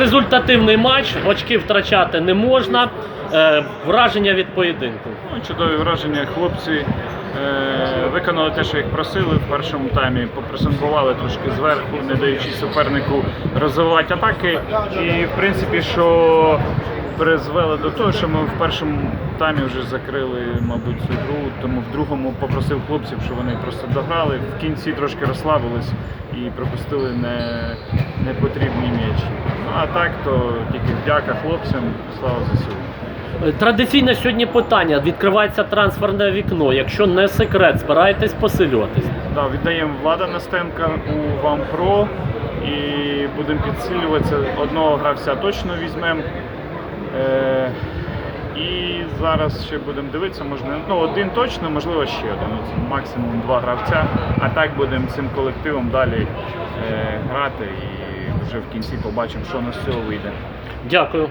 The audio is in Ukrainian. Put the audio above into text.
результативний матч, очки втрачати не можна. Е, Враження від поєдинку. Ну, чудові враження. Хлопці е, виконали те, що їх просили в першому таймі. Попресингували трошки зверху, не даючи супернику розвивати атаки. І в принципі, що призвело до того, що ми в першому таймі вже закрили, мабуть, цю гру. Тому в другому попросив хлопців, щоб вони просто дограли. В кінці трошки розслабились і пропустили не, непотрібні м'ячі. А так, то тільки вдяка хлопцям, слава ЗСУ. Традиційне сьогодні питання. Відкривається трансферне вікно. Якщо не секрет, збираєтесь посилюватись. Да, віддаємо Влада Настенка у Вам Про і будемо підсилюватися. Одного гравця точно візьмемо. Е, і зараз ще будемо дивитися, можна ну, один точно, можливо, ще один. От Максимум два гравця. А так будемо цим колективом далі е, грати і вже в кінці побачимо, що на з цього вийде. Дякую.